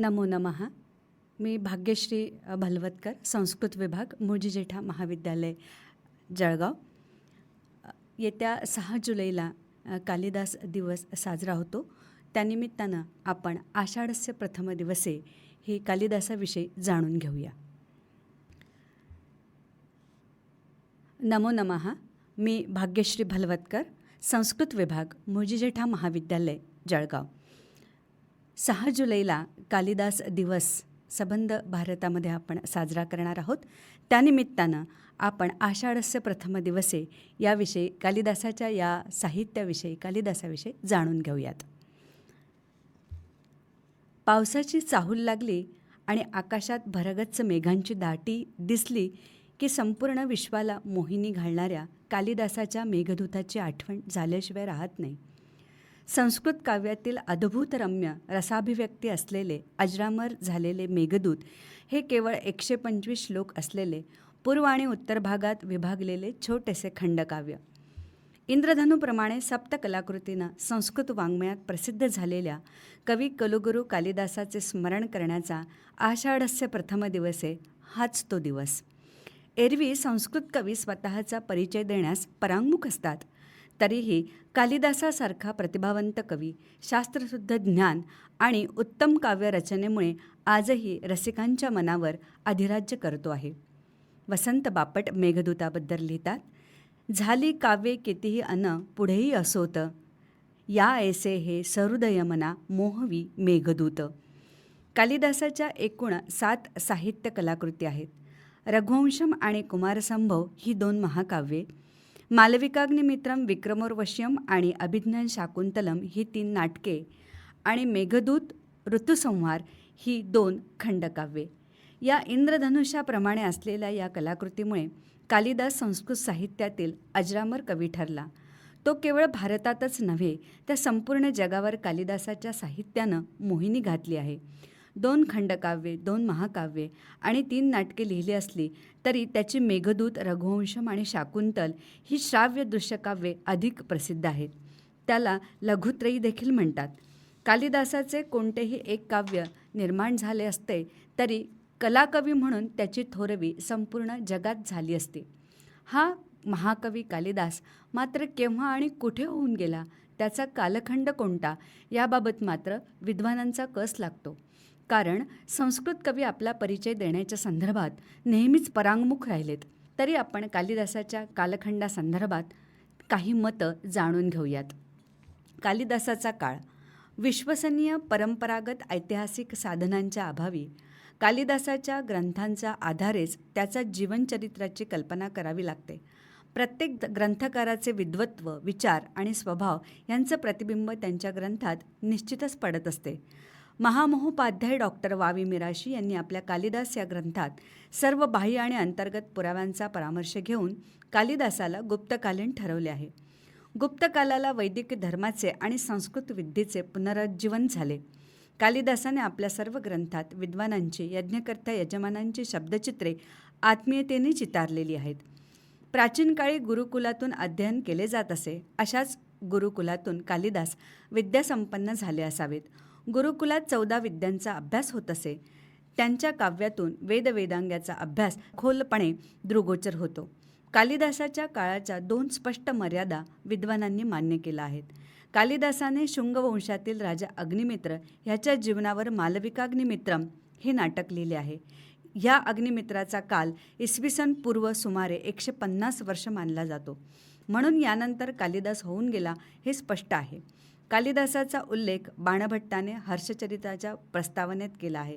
नमो नमः. मी भाग्यश्री भलवतकर संस्कृत विभाग मुळजी जेठा महाविद्यालय जळगाव. येत्या सहा जुलैला कालिदास दिवस साजरा होतो. त्यानिमित्तानं आपण आषाढस्य प्रथम दिवसे ही कालिदासाविषयी जाणून घेऊया. नमो नमः. मी भाग्यश्री भलवतकर संस्कृत विभाग मुळजी जेठा महाविद्यालय जळगाव. सहा जुलैला कालिदास दिवस सबंध भारतामध्ये आपण साजरा करणार आहोत. त्यानिमित्तानं आपण आषाढस्य प्रथम दिवसे याविषयी कालिदासाच्या या साहित्याविषयी कालिदासाविषयी जाणून घेऊयात. पावसाची चाहूल लागली आणि आकाशात भरगच्च मेघांची दाटी दिसली की संपूर्ण विश्वाला मोहिनी घालणाऱ्या कालिदासाच्या मेघदूताची आठवण झाल्याशिवाय राहत नाही. संस्कृत काव्यातील अद्भुत रम्य रसाभिव्यक्ती असलेले अजरामर झालेले मेघदूत हे केवळ एकशे पंचवीस श्लोक असलेले पूर्व आणि उत्तर भागात विभागलेले छोटेसे खंडकाव्य. इंद्रधनुप्रमाणे सप्तकलाकृतीनं संस्कृत वाङ्मयात प्रसिद्ध झालेल्या कवी कलुगुरू कालिदासाचे स्मरण करण्याचा आषाढस्य प्रथम दिवसे हाच तो दिवस. एरवी संस्कृत कवी स्वतःचा परिचय देण्यास परांगमुख असतात. तरीही कालिदासासारखा प्रतिभावंत कवी शास्त्रशुद्ध ज्ञान आणि उत्तम काव्यरचनेमुळे आजही रसिकांच्या मनावर अधिराज्य करतो आहे. वसंत बापट मेघदूताबद्दल लिहितात झाली काव्ये कितीही अन पुढेही असोत या ऐसे हे सहृदय मना मोहवी मेघदूत कालिदासाच्या एकूण सात साहित्य कलाकृती आहेत. रघुवंशम आणि कुमारसंभव ही दोन महाकाव्ये मालविकाग्निमित्रम विक्रमोर्वश्यम आणि अभिज्ञान शाकुंतलम ही तीन नाटके आणि मेघदूत ऋतुसंहार ही दोन खंडकाव्ये. या इंद्रधनुष्याप्रमाणे असलेल्या या कलाकृतीमुळे कालिदास संस्कृत साहित्यातील अजरामर कवी ठरला. तो केवळ भारतातच नव्हे तर संपूर्ण जगावर कालिदासाच्या साहित्यानं मोहिनी घातली आहे. दोन खंडकाव्ये दोन महाकाव्ये आणि तीन नाटके लिहिली असली तरी त्याची मेघदूत रघुवंशम आणि शाकुंतल ही श्राव्य दृश्यकाव्ये अधिक प्रसिद्ध आहेत. त्याला लघुत्रयी देखील म्हणतात. कालिदासाचे कोणतेही एक काव्य निर्माण झाले असते तरी कलाकवी म्हणून त्याची थोरवी संपूर्ण जगात झाली असते. हा महाकवी कालिदास मात्र केव्हा आणि कुठे होऊन गेला त्याचा कालखंड कोणता याबाबत मात्र विद्वानांचा कस लागतो? कारण संस्कृत कवी आपला परिचय देण्याच्या संदर्भात नेहमीच परांगमुख राहिलेत. तरी आपण कालिदासाच्या कालखंडासंदर्भात काही मतं जाणून घेऊयात. कालिदासाचा काळ. विश्वसनीय परंपरागत ऐतिहासिक साधनांच्या अभावी कालिदासाच्या ग्रंथांच्या आधारेच त्याचा जीवनचरित्राची कल्पना करावी लागते. प्रत्येक द- ग्रंथकाराचे विद्वत्व विचार आणि स्वभाव यांचं प्रतिबिंब त्यांच्या ग्रंथात निश्चितच पडत असते. महामहोपाध्याय डॉक्टर वावी मिराशी यांनी आपल्या कालिदास या ग्रंथात सर्व बाह्य आणि अंतर्गत पुराव्यांचा परामर्श घेऊन कालिदासाला गुप्तकालीन ठरवले आहे. गुप्तकालाला वैदिक धर्माचे आणि संस्कृत विद्येचे पुनरुज्जीवन झाले. कालिदासाने आपल्या सर्व ग्रंथात विद्वानांची यज्ञकर्त्या यजमानांची शब्दचित्रे आत्मीयतेने चितारलेली आहेत. प्राचीन काळी गुरुकुलातून अध्ययन केले जात असे अशाच गुरुकुलातून कालिदास विद्यासंपन्न झाले असावेत. गुरुकुलात चौदा विद्यांचा अभ्यास होत असे. त्यांच्या काव्यातून वेदवेदांग्याचा अभ्यास खोलपणे दृगोचर होतो. कालिदासाच्या काळाच्या दोन स्पष्ट मर्यादा विद्वानांनी मान्य केल्या आहेत. कालिदासाने शुंगवंशातील राजा अग्निमित्र ह्याच्या जीवनावर मालविकाग्निमित्रम हे नाटक लिहिले आहे. ह्या अग्निमित्राचा काल इसवी सन पूर्व सुमारे एकशे पन्नास वर्ष मानला जातो. म्हणून यानंतर कालिदास होऊन गेला हे स्पष्ट आहे. कालिदासाचा उल्लेख बाणभट्टाने हर्षचरिताच्या प्रस्तावनेत केला आहे.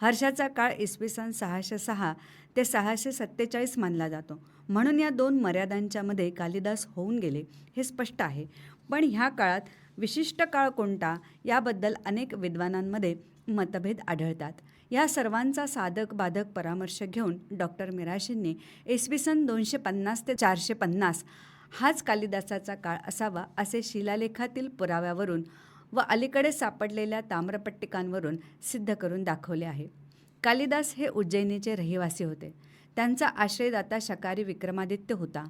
हर्षाचा काळ इसवी सन सहाशे सहा ते सहाशे सत्तेचाळीस मानला जातो. म्हणून या दोन मर्यादांच्यामध्ये कालिदास होऊन गेले हे स्पष्ट आहे. पण ह्या काळात विशिष्ट काळ कोणता याबद्दल अनेक विद्वानांमध्ये मतभेद आढळतात. या सर्वांचा साधक बाधक परामर्श घेऊन डॉक्टर मिराशींनी इसवी सन दोनशे पन्नास ते चारशे पन्नास हाच कालिदासाचा काळ असावा असे शिलालेखातील पुराव्यावरून व अलीकडे सापडलेल्या ताम्रपट्टिकांवरून सिद्ध करून दाखवले आहे. कालिदास हे उज्जैनीचे रहिवासी होते. त्यांचा आश्रयदाता शकारी विक्रमादित्य होता.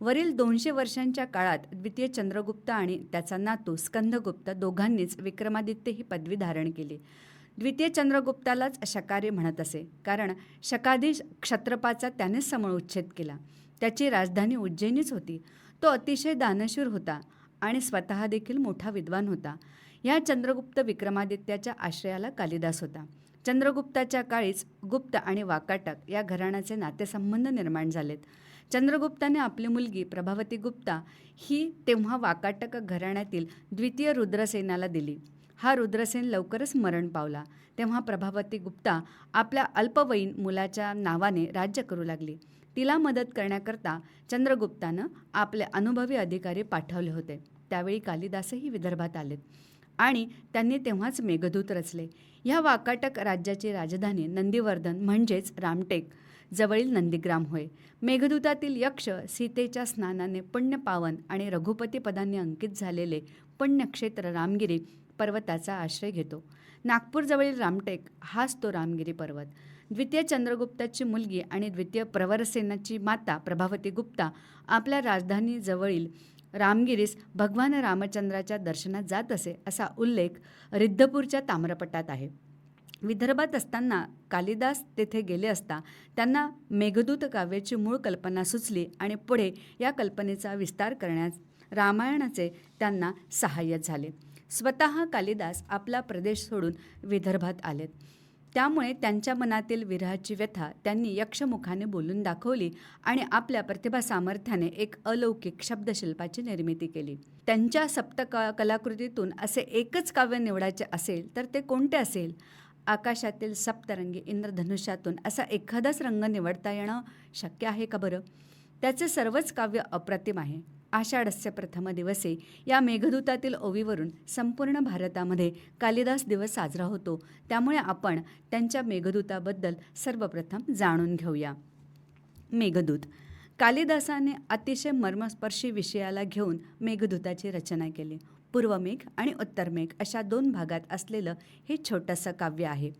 वरील दोनशे वर्षांच्या काळात द्वितीय चंद्रगुप्त आणि त्याचा नातू स्कंदगुप्त दोघांनीच विक्रमादित्य ही पदवी धारण केली. द्वितीय चंद्रगुप्तालाच शकारी म्हणत असे कारण शकाधी क्षत्रपाचा त्यानेच समूळउच्छेद केला. त्याची राजधानी उज्जैनीच होती. तो अतिशय दानशूर होता आणि स्वतः देखील मोठा विद्वान होता. ह्या चंद्रगुप्त विक्रमादित्याच्या आश्रयाला कालिदास होता. चंद्रगुप्ताच्या काळीच गुप्त आणि वाकाटक या घराण्याचे नातेसंबंध निर्माण झालेत. चंद्रगुप्ताने आपली मुलगी प्रभावती गुप्ता ही तेव्हा वाकाटक घराण्यातील द्वितीय रुद्रसेनाला दिली. हा रुद्रसेन लवकरच मरण पावला. तेव्हा प्रभावती गुप्ता आपल्या अल्पवयीन मुलाच्या नावाने राज्य करू लागली. तिला मदत करण्याकरता चंद्रगुप्तानं आपले अनुभवी अधिकारी पाठवले होते. त्यावेळी कालिदासही विदर्भात आलेत. आणि त्यांनी तेव्हाच मेघदूत रचले. ह्या वाकाटक राज्याची राजधानी नंदीवर्धन म्हणजेच रामटेक जवळील नंदीग्राम होय. मेघदूतातील यक्ष सीतेच्या स्नानाने पुण्य पावन आणि रघुपतीपदांनी अंकित झालेले पुण्यक्षेत्र रामगिरी पर्वताचा आश्रय घेतो. नागपूरजवळील रामटेक हाच तो रामगिरी पर्वत. द्वितीय चंद्रगुप्ताची मुलगी आणि द्वितीय प्रवरसेनाची माता प्रभावती गुप्ता आपल्या राजधानीजवळील रामगिरीस भगवान रामचंद्राच्या दर्शनात जात असे असा उल्लेख रिद्धपूरच्या ताम्रपटात आहे. विदर्भात असताना कालिदास तेथे गेले असता त्यांना मेघदूत काव्याची मूळ कल्पना सुचली आणि पुढे या कल्पनेचा विस्तार करण्यास रामायणाचे त्यांना सहाय्य झाले. स्वतः कालिदास आपला प्रदेश सोडून विदर्भात आलेत. त्यामुळे त्यांच्या मनातील विरहाची व्यथा त्यांनी यक्षमुखाने बोलून दाखवली आणि आपल्या प्रतिभा सामर्थ्याने एक अलौकिक शब्दशिल्पाची निर्मिती केली. त्यांच्या सप्त क कलाकृतीतून असे एकच काव्य निवडायचे असेल तर ते कोणते असेल? आकाशातील सप्तरंगी इंद्रधनुष्यातून असा एखादाच रंग निवडता येणं शक्य आहे का बरं? त्याचे सर्वच काव्य अप्रतिम आहे. आषाढस्य प्रथम दिवसे या मेघदूतातील ओवीवरून संपूर्ण भारतामध्ये कालिदास दिवस साजरा होतो. त्यामुळे आपण त्यांच्या मेघदूताबद्दल सर्वप्रथम जाणून घेऊया. मेघदूत. कालिदासाने अतिशय मर्मस्पर्शी विषयाला घेऊन मेघदूताची रचना केली. पूर्वमेघ आणि उत्तरमेघ अशा दोन भागात असलेलं हे छोटंसं काव्य आहे.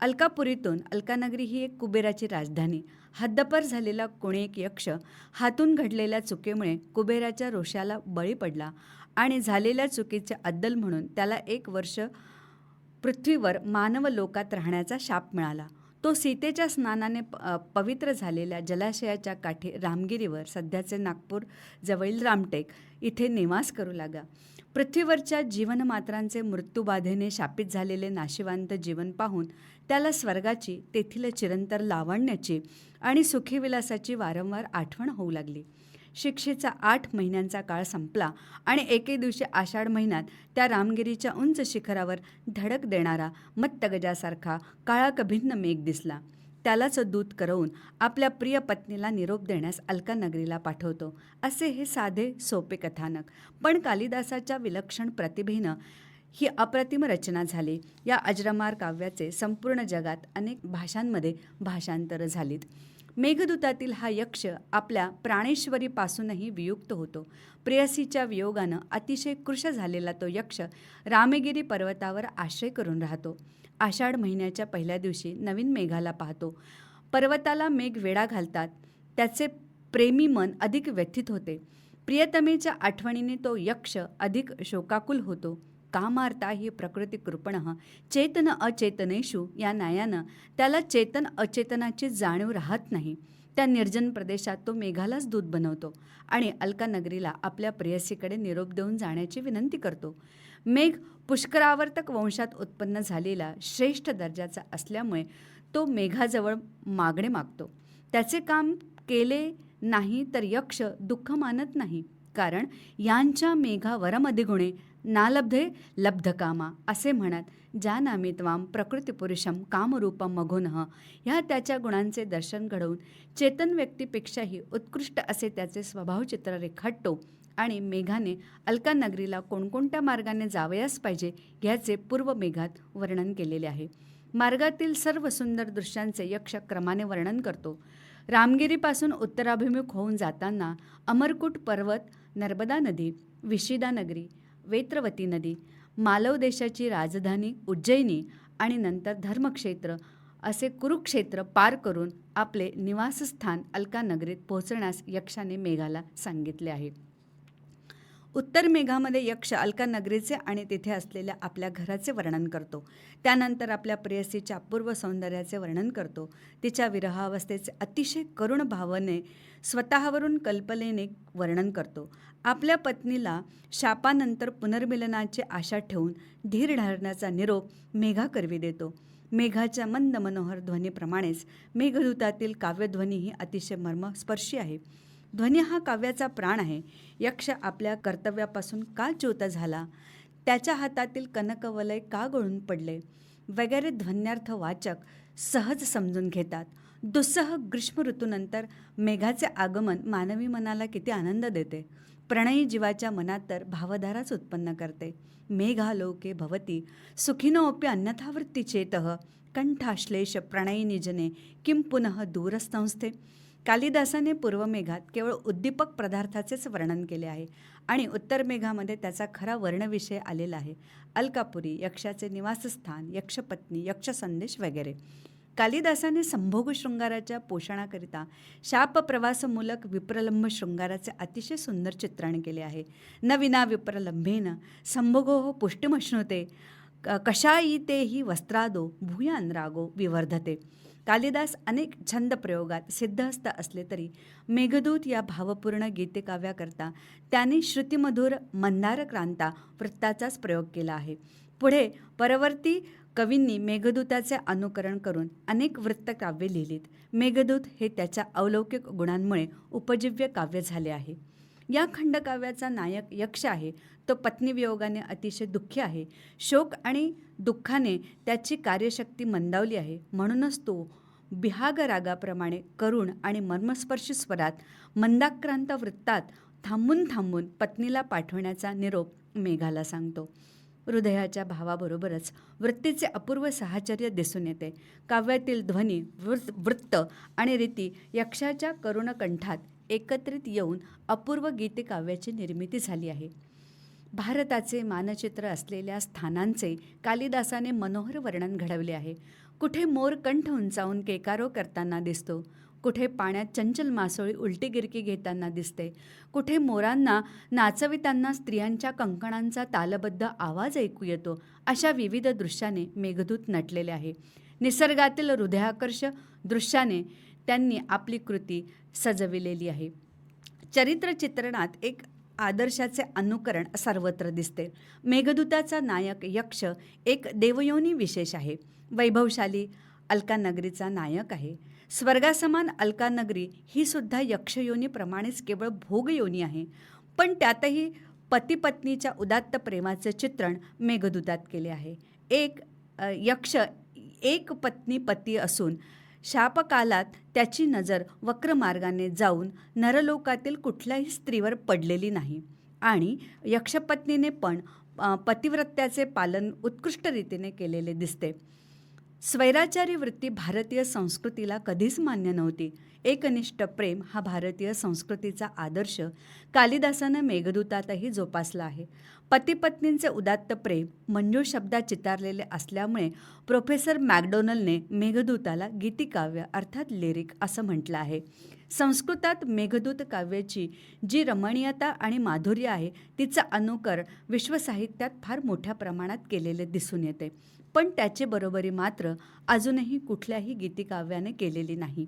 अलकापुरीतून अलकानगरी ही एक कुबेराची राजधानी. हद्दपर झालेला कोणी एक यक्ष हातून घडलेल्या चुकीमुळे कुबेराच्या रोषाला बळी पडला आणि झालेल्या चुकीचे अद्दल म्हणून त्याला एक वर्ष पृथ्वीवर मानव लोकात राहण्याचा शाप मिळाला. तो सीतेच्या स्नानाने प पवित्र झालेल्या जलाशयाच्या काठी रामगिरीवर सध्याचे नागपूर जवळील रामटेक इथे निवास करू लागा. पृथ्वीवरच्या जीवनमात्रांचे मृत्यूबाधेने शापित झालेले नाशिवांत जीवन पाहून त्याला स्वर्गाची तेथील चिरंतर लावण्याची आणि सुखीविलासाची वारंवार आठवण होऊ लागली. शिक्षेचा आठ महिन्यांचा काळ संपला आणि एके दिवशी आषाढ महिन्यात त्या रामगिरीच्या उंच शिखरावर धडक देणारा मत्तगजासारखा काळा कभिन्न मेघ दिसला. त्यालाच दूत करवून आपल्या प्रिय पत्नीला निरोप देण्यास अलकानगरीला पाठवतो. असे हे साधे सोपे कथानक. पण कालिदासाच्या विलक्षण प्रतिभेनं ही अप्रतिम रचना झाली. या अजरमार काव्याचे संपूर्ण जगात अनेक भाषांमध्ये भाषांतर झालीत. मेघदूतातील हा यक्ष आपल्या प्राणेश्वरीपासूनही वियुक्त होतो. प्रेयसीच्या वियोगानं अतिशय कृश झालेला तो यक्ष रामेगिरी पर्वतावर आश्रय करून राहतो. आषाढ महिन्याच्या पहिल्या दिवशी नवीन मेघाला पाहतो. पर्वताला मेघ वेढा घालतात. त्याचे प्रेमी मन अधिक व्यथित होते. प्रियतमेच्या आठवणीने तो यक्ष अधिक शोकाकुल होतो. का मारता ही प्रकृती कृपण चेतन अचेतनेषु या न्यायानं त्याला चेतन अचेतनाची जाणीव राहत नाही. त्या निर्जन प्रदेशात तो मेघालाच दूध बनवतो आणि अलकानगरीला आपल्या प्रेयसीकडे निरोप देऊन जाण्याची विनंती करतो. मेघ पुष्करावर्तक वंशात उत्पन्न झालेला श्रेष्ठ दर्जाचा असल्यामुळे तो मेघाजवळ मागणे मागतो. त्याचे काम केले नाही तर यक्ष दुःख मानत नाही. कारण यांच्या मेघा वरमधिगुणे नालब्धे लब्धकामा असे म्हणत ज्या नामी त्वाम प्रकृतीपुरुषम कामरूपम मघुनः. ह्या त्याच्या गुणांचे दर्शन घडवून चेतन व्यक्तीपेक्षाही उत्कृष्ट असे त्याचे स्वभावचित्र रेखाटतो आणि मेघाने अलकानगरीला कोणकोणत्या मार्गाने जावयास पाहिजे ह्याचे पूर्व मेघात वर्णन केलेले आहे. मार्गातील सर्व सुंदर दृश्यांचे यक्ष क्रमाने वर्णन करतो. रामगिरीपासून उत्तराभिमुख होऊन जाताना अमरकूट पर्वत नर्मदा नदी विशिदा नगरी वेत्रवती नदी मालव देशाची राजधानी उज्जैनी आणि नंतर धर्मक्षेत्र असे कुरुक्षेत्र पार करून आपले निवासस्थान अलकानगरीत पोहोचण्यास यक्षाने मेघाला सांगितले आहे. उत्तर मेघामध्ये यक्ष अलका नगरीचे आणि तिथे असलेल्या आपल्या घराचे वर्णन करतो. त्यानंतर आपल्या प्रेयसीच्या अपूर्व सौंदर्याचे वर्णन करतो. तिच्या विरहावस्थेचे अतिशय करुण भावने स्वतःवरून कल्पनेने वर्णन करतो. आपल्या पत्नीला शापानंतर पुनर्मिलनाची आशा ठेवून धीर ढारण्याचा निरोप मेघाकरवी देतो. मेघाच्या मंद मनोहर ध्वनीप्रमाणेच मेघदूतातील काव्यध्वनी ही अतिशय मर्मस्पर्शी आहे. ध्वनी हा काव्याचा प्राण आहे. यक्ष आपल्या कर्तव्यापासून का च्युत झाला? त्याच्या हातातील कनकवलय का गळून पडले? वगैरे ध्वन्यार्थ वाचक सहज समजून घेतात. दुस्सह ग्रीष्म ऋतूनंतर मेघाचे आगमन मानवी मनाला किती आनंद देते. प्रणयी जीवाच्या मनात तर भावधाराच उत्पन्न करते. मेघालोके भवती सुखिनोऽपि अन्यथा वृत्ती कंठाश्लेष प्रणयी निजने किं पुनः दूरसंस्थे कालिदासाने पूर्वमेघात केवळ उद्दीपक पदार्थाचेच वर्णन केले आहे आणि उत्तर मेघामध्ये त्याचा खरा वर्णविषय आलेला आहे. अलकापुरी यक्षाचे निवासस्थान यक्षपत्नी यक्षसंदेश वगैरे. कालिदासाने संभोग शृंगाराच्या पोषणाकरिता शापप्रवासमूलक विप्रलंब शृंगाराचे अतिशय सुंदर चित्रण केले आहे. न विना विप्रलंभेन संभोगो पुष्टिमश्नुते क- कशायिते ही वस्त्रादो भूयान रागो विवर्धते. कालिदास अनेक छंद प्रयोगात सिद्धहस्त असले तरी मेघदूत या भावपूर्ण गीतकाव्याकरता त्याने श्रुतिमधुर मंदारक्रांता वृत्ताचाच प्रयोग केला आहे. पुढे परवर्ती कवींनी मेघदूताचे अनुकरण करून अनेक वृत्तकाव्ये लिहिलीत. मेघदूत हे त्याच्या अलौकिक गुणांमुळे उपजीव्य काव्य झाले आहे. या खंडकाव्याचा नायक यक्ष आहे तो पत्नीवियोगाने अतिशय दुःखी आहे. शोक आणि दुःखाने त्याची कार्यशक्ती मंदावली आहे. म्हणूनच तो बिहाग रागाप्रमाणे करुण आणि मर्मस्पर्शी स्वरात मंदाक्रांत वृत्तात थांबून थांबून पत्नीला पाठवण्याचा निरोप मेघाला सांगतो. हृदयाच्या भावाबरोबरच वृत्तीचे अपूर्व साहचर्य दिसून येते. काव्यातील ध्वनी वृत्त वृत्त आणि रीती यक्षाच्या करुणकंठात एकत्रित येऊन अपूर्व गीतकाव्याची निर्मिती झाली आहे. भारताचे मानचित्र असलेल्या स्थानांचे कालिदासाने मनोहर वर्णन घडवले आहे. कुठे मोर कंठ उंचावून केकारो करताना दिसतो कुठे पाण्यात चंचल मासोळी उलटी गिरकी घेताना दिसते कुठे मोरांना नाचविताना स्त्रियांच्या कंकणांचा तालबद्ध आवाज ऐकू येतो अशा विविध दृश्याने मेघदूत नटलेले आहे. निसर्गातील हृदयाकर्ष दृश्याने त्यांनी आपली कृती सजविलेली आहे. चरित्र चित्रणात एक आदर्शाचे अनुकरण सर्वत्र दिसते. मेघदूताचा नायक यक्ष एक देवयोनी विशेष आहे. वैभवशाली अलकानगरीचा नायक आहे. स्वर्गासमान अलकानगरी ही सुद्धा यक्षयोनीप्रमाणेच केवळ भोगयोनी आहे. पण त्यातही पतीपत्नीच्या उदात्त प्रेमाचे चित्रण मेघदूतात केले आहे. एक यक्ष एक पत्नी पती असून शापकालात त्याची नजर वक्रमार्गाने जाऊन नरलोकातील कुठल्याही स्त्रीवर पडलेली नाही. आणि यक्षपत्नीने पण पतिव्रत्याचे पालन उत्कृष्ट रीतीने केलेले दिसते. स्वैराचारी वृत्ती भारतीय संस्कृतीला कधीच मान्य नव्हती. एकनिष्ठ प्रेम हा भारतीय संस्कृतीचा आदर्श कालिदासानं मेघदूतातही जोपासला आहे. पतीपत्नींचे उदात्त प्रेम मंजूळ शब्दात चितारलेले असल्यामुळे प्रोफेसर मॅकडोनलने मेघदूताला गीतिकाव्य अर्थात लिरिक असं म्हटलं आहे. संस्कृतात मेघदूत काव्याची जी रमणीयता आणि माधुर्य आहे तिचा अनुकर विश्वसाहित्यात फार मोठ्या प्रमाणात केलेले दिसून येते. पण त्याची बरोबरी मात्र अजूनही कुठल्याही गीतिकाव्याने केलेली नाही.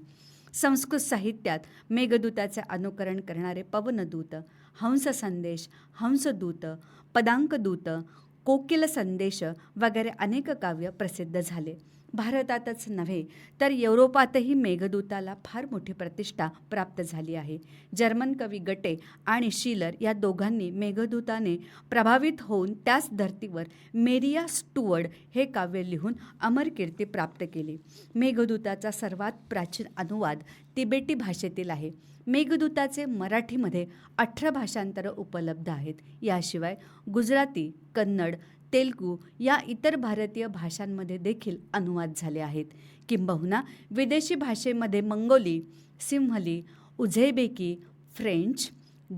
संस्कृत साहित्यात मेघदूताचे अनुकरण करणारे पवनदूत हंस संदेश हंसदूत पदांकदूत कोकिल संदेश वगैरे अनेक काव्य प्रसिद्ध झाले. भारतातच नव्हे तर युरोपातही मेघदूताला फार मोठी प्रतिष्ठा प्राप्त झाली आहे. जर्मन कवी गटे आणि शीलर या दोघांनी मेघदूताने प्रभावित होऊन त्याच धर्तीवर मेरिया स्टुअर्ड हे काव्य लिहून अमर कीर्ती प्राप्त केली. मेघदूताचा सर्वात प्राचीन अनुवाद तिबेटी भाषेतील आहे. मेघदूताचे मराठीमध्ये अठरा भाषांतरं उपलब्ध आहेत. याशिवाय गुजराती कन्नड तेलगू या इतर भारतीय भाषांमध्ये देखील अनुवाद झाले आहेत. किंबहुना विदेशी भाषेमध्ये मंगोली सिंहली उझेबेकी French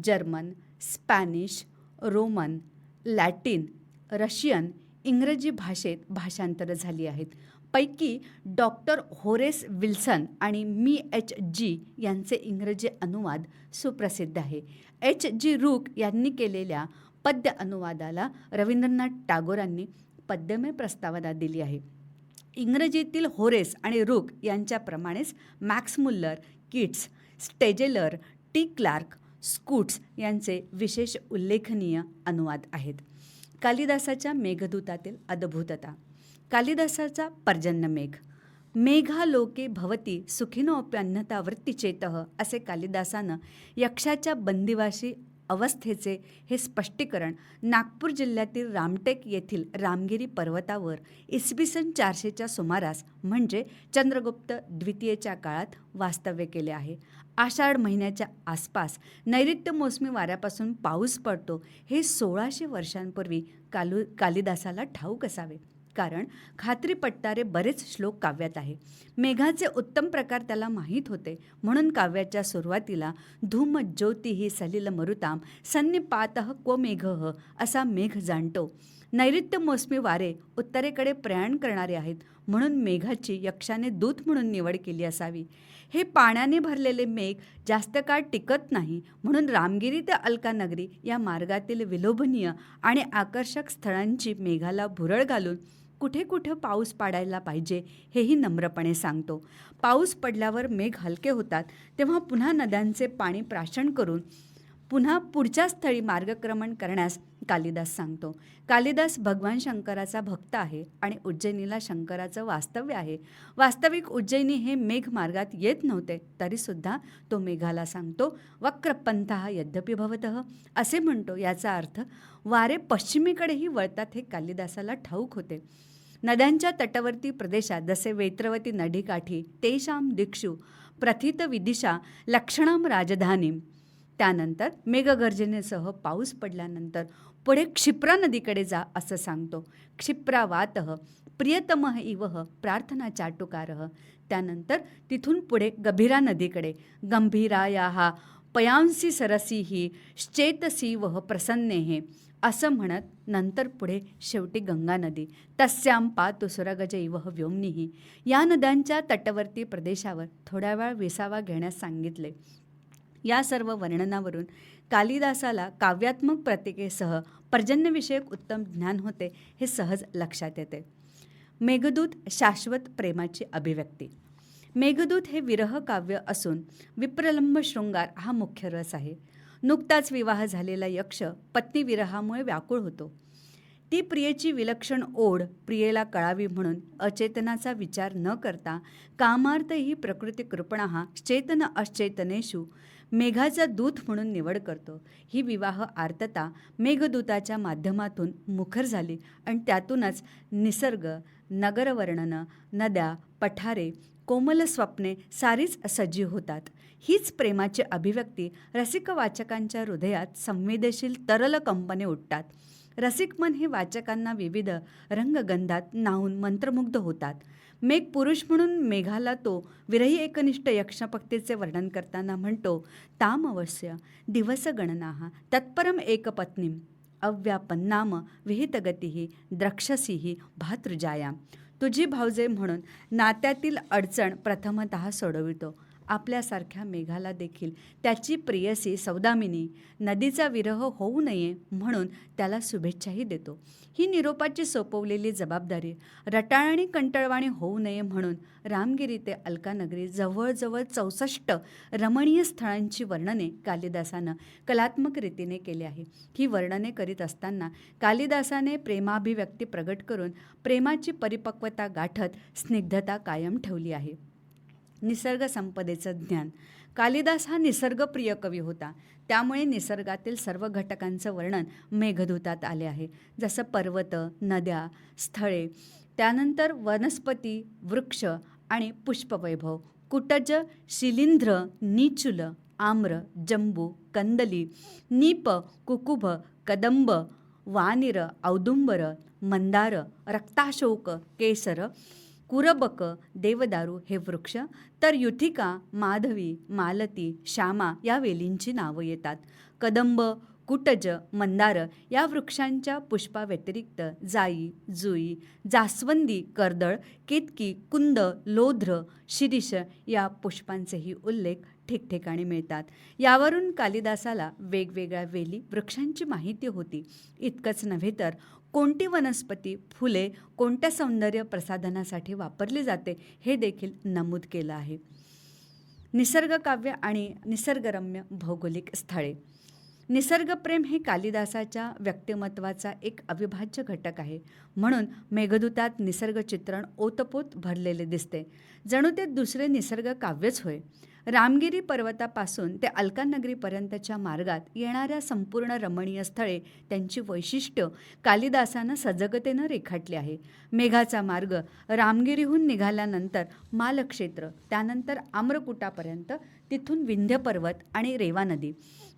German Spanish Roman Latin Russian इंग्रजी भाषेत भाषांतरं झाली आहेत. पैकी डॉक्टर होरेस विल्सन आणि मी एच जी यांचे इंग्रजी अनुवाद सुप्रसिद्ध आहे. एच जी रूक यांनी केलेल्या पद्य अनुवादाला रवींद्रनाथ टागोरांनी पद्यमय प्रस्तावना दिली आहे. इंग्रजीतील होरेस आणि रुक यांच्याप्रमाणेच मॅक्स मुल्लर किट्स स्टेजेलर टी क्लार्क स्कूट्स यांचे विशेष उल्लेखनीय अनुवाद आहेत. कालिदासाच्या मेघदूतातील अद्भुतता कालिदासाचा पर्जन्य मेघ मेघालोके भवती सुखिनोप्यान्नता वृत्तीचेतः असे कालिदासानं यक्षाच्या बंदिवाशी अवस्थेचे हे स्पष्टीकरण नागपूर जिल्ह्यातील रामटेक येथील रामगिरी पर्वतावर इसवी सन चारशेच्या सुमारास म्हणजे चंद्रगुप्त द्वितीयेच्या काळात वास्तव्य केले आहे. आषाढ महिन्याच्या आसपास नैऋत्य मोसमी वाऱ्यापासून पाऊस पडतो हे सोळाशे वर्षांपूर्वी कालू कालिदासाला ठाऊक असावे. कारण खात्री पटणारे बरेच श्लोक काव्यात आहे. मेघाचे उत्तम प्रकार त्याला माहीत होते. म्हणून काव्याच्या सुरुवातीला धूम ज्योती ही सलिल मरुताम सन्निपात क्व मेघ असा मेघ जाणतो. नैऋत्य मोसमी वारे उत्तरेकडे प्रयाण करणारे आहेत. म्हणून मेघाची यक्षाने दूत म्हणून निवड केली असावी. हे पाण्याने भरलेले मेघ जास्त काळ टिकत नाही. म्हणून रामगिरी ते अलकानगरी या मार्गातील विलोभनीय आणि आकर्षक स्थळांची मेघाला भुरळ घालून कुठे कुठं पाऊस पाडायला पाहिजे हेही नम्रपणे सांगतो. पाऊस पडल्यावर मेघ हलके होतात तेव्हा पुन्हा नद्यांचे पाणी प्राशन करून पुन्हा पुढच्या स्थळी मार्गक्रमण करण्यास कालिदास सांगतो. कालिदास भगवान शंकराचा भक्त आहे आणि उज्जैनीला शंकराचं वास्तव्य आहे. वास्तविक उज्जैनी हे मेघ मार्गात येत नव्हते तरीसुद्धा तो मेघाला सांगतो वक्रपंथ हा यद्यपि भवत असे म्हणतो. याचा अर्थ वारे पश्चिमेकडेही वळतात हे कालिदासाला ठाऊक होते. नद्यांच्या तटवर्ती प्रदेशात जसे वेत्रवती नदीकाठी तेषाम दिक्षु प्रथित विदिशा लक्षणाम राजधानीम त्यानंतर मेघगर्जनेसह पाऊस पडल्यानंतर पुढे क्षिप्रा नदीकडे जा असं सांगतो. क्षिप्रा वात प्रियतम इव प्रार्थना चाटुकार. त्यानंतर तिथून पुढे गभीरा नदीकडे. गंभीरा या पयांसी सरसी ही श्चेतसी वह प्रसन्ने. हे असं म्हणत नंतर पुढे शेवटी गंगा नदी. तस्याम पातु सुरगज इव व्योमनीही. या नद्यांच्या तटवर्ती प्रदेशावर थोड्या वेळ विसावा घेण्यास सांगितले. या सर्व वर्णनावरून कालिदासाला काव्यात्मक प्रतिकेसह पर्जन्यविषयक उत्तम ज्ञान होते हे सहज लक्षात येते. मेघदूत शाश्वत प्रेमाची अभिव्यक्ती. मेघदूत हे विरह काव्य असून विप्रलंब शृंगार हा मुख्य रस आहे. नुकताच विवाह झालेला यक्ष पत्नीविरहामुळे व्याकुळ होतो. ती प्रियेची विलक्षण ओढ प्रियेला कळावी म्हणून अचेतनाचा विचार न करता कामार्थ ही प्रकृती कृपणा चेतन अश्चेतनेषु मेघाचा दूत म्हणून निवड करतो. ही विवाह आर्तता मेघदूताच्या माध्यमातून मुखर झाली आणि त्यातूनच निसर्ग नगरवर्णनं नद्या पठारे कोमल स्वप्ने सारीच सजीव होतात. हीच प्रेमाची अभिव्यक्ती रसिक वाचकांच्या हृदयात संवेदनशील तरल कंपने उठतात. रसिक मन हे वाचकांना विविध रंगगंधात नाहून मंत्रमुग्ध होतात. मेघ पुरुष म्हणून मेघाला तो विरही एकनिष्ठ यक्षपक्तीचे वर्णन करताना म्हणतो ताम अवश्य दिवसगणना तत्परम एकपत्नीम अव्यापन्नाम विहितगतीही द्रक्षसीही भातृजाया तुझी भावजे म्हणून नात्यातील अडचण प्रथमत सोडवितो. आपल्यासारख्या मेघाला देखील. त्याची प्रियसी सौदामिनी नदीचा विरह होऊ नये म्हणून त्याला शुभेच्छाही देतो. ही निरोपाची सोपवलेली जबाबदारी रटाळ आणि कंटळवाणी होऊ नये म्हणून रामगिरी ते अलकानगरी जवळजवळ चौसष्ट रमणीय स्थळांची वर्णने कालिदासानं कलात्मक रीतीने केली आहे. ही वर्णने करीत असताना कालिदासाने प्रेमाभिव्यक्ती प्रगट करून प्रेमाची परिपक्वता गाठत स्निग्धता कायम ठेवली आहे. निसर्ग संपदेचं ज्ञान. कालिदास हा निसर्गप्रिय कवी होता. त्यामुळे निसर्गातील सर्व घटकांचं वर्णन मेघदूतात आले आहे. जसं पर्वत नद्या स्थळे त्यानंतर वनस्पती वृक्ष आणि पुष्पवैभव. कुटज शिलिंध्र निचुल आम्र जंबू कंदली नीप कुकुभ कदंब वानिर औदुंबर मंदार रक्ताशोक केसर कुरबक देवदारू हे वृक्ष तर युथिका माधवी मालती श्यामा या वेलींची नावं येतात. कदंब कुटज मंदार या वृक्षांच्या पुष्पाव्यतिरिक्त जाई जुई जास्वंदी कर्दळ केतकी कुंद लोध्र शिरीष या पुष्पांचेही उल्लेख ठिकठिकाणी मिळतात. यावरून कालिदासाला वेगवेगळ्या वेली वृक्षांची माहिती होती. इतकंच नव्हे तर कोणती वनस्पती फुले कोणत्या सौंदर्य प्रसाधनासाठी वापरली जाते हे देखील नमूद केलं आहे. निसर्गकाव्य आणि निसर्गरम्य भौगोलिक स्थळे. निसर्गप्रेम हे कालिदासाच्या व्यक्तिमत्वाचा एक अविभाज्य घटक आहे. म्हणून मेघदूतात निसर्ग चित्रण ओतपोत भरलेले दिसते. जणू ते दुसरे निसर्ग काव्यच होय. रामगिरी पर्वतापासून ते अलकानगरीपर्यंतच्या मार्गात येणाऱ्या संपूर्ण रमणीय स्थळे त्यांची वैशिष्ट्य कालिदासानं सजगतेनं रेखाटली आहे. मेघाचा मार्ग रामगिरीहून निघाल्यानंतर मालक्षेत्र त्यानंतर आम्रकुटापर्यंत तिथून विंध्य पर्वत आणि रेवा नदी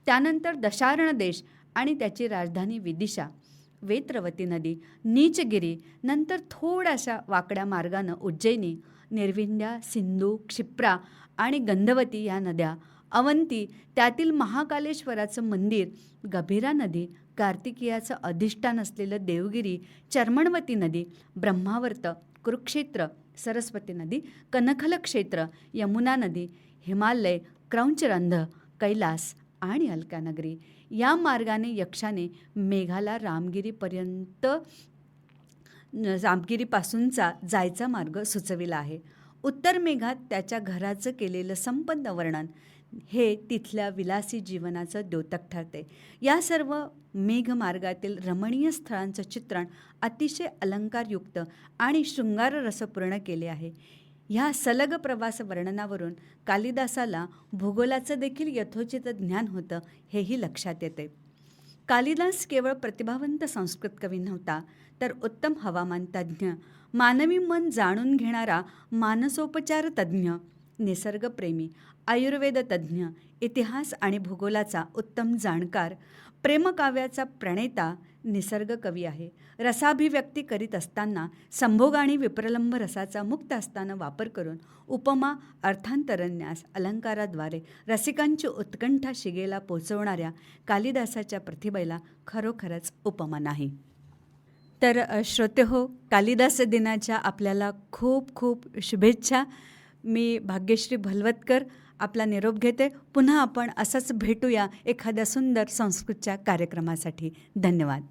त्यानंतर दशार्ण देश आणि त्याची राजधानी विदिशा वेत्रवती नदी नीचगिरी नंतर थोड्याशा वाकड्या मार्गानं उज्जैनी निर्विंध्या सिंधू क्षिप्रा आणि गंधवती या नद्या अवंती त्यातील महाकालेश्वराचं मंदिर गभीरा नदी कार्तिकीयाचं अधिष्ठान असलेलं देवगिरी चर्मणवती नदी ब्रह्मावर्त कुरुक्षेत्र सरस्वती नदी कनखल क्षेत्र यमुना नदी हिमालय क्रौंचरंध कैलास आणि अलकानगरी. या मार्गाने यक्षाने मेघाला रामगिरीपर्यंत रामगिरीपासूनचा जायचा मार्ग सुचविला आहे. उत्तर मेघात त्याच्या घराचं केलेलं संपन्न वर्णन हे तिथल्या विलासी जीवनाचं द्योतक ठरते. या सर्व मेघमार्गातील रमणीय स्थळांचं चित्रण अतिशय अलंकारयुक्त आणि शृंगाररसपूर्ण केले आहे. ह्या सलग प्रवास वर्णनावरून कालिदासाला भूगोलाचं देखील यथोचित ज्ञान होतं हेही लक्षात येते. कालिदास केवळ प्रतिभावंत संस्कृत कवी नव्हता तर उत्तम हवामान तज्ज्ञ मानवी मन जाणून घेणारा मानसोपचार तज्ज्ञ निसर्गप्रेमी आयुर्वेद तज्ज्ञ इतिहास आणि भूगोलाचा उत्तम जाणकार प्रेमकाव्याचा प्रणेता निसर्ग कवी आहे. रसाभिव्यक्ती करीत असताना संभोग आणि विप्रलंब रसाचा मुक्त असताना वापर करून उपमा अर्थांतरन्यास अलंकाराद्वारे रसिकांची उत्कंठा शिगेला पोचवणाऱ्या कालिदासाच्या प्रतिभेला खरोखरच उपमा नाही. तर श्रोते हो कालिदास दिनाच्या आपल्याला खूप खूप शुभेच्छा. मी भाग्यश्री भलवतकर आपला निरोप घेते. पुन्हा आपण असंच भेटूया एखाद्या सुंदर संस्कृतच्या कार्यक्रमासाठी. धन्यवाद.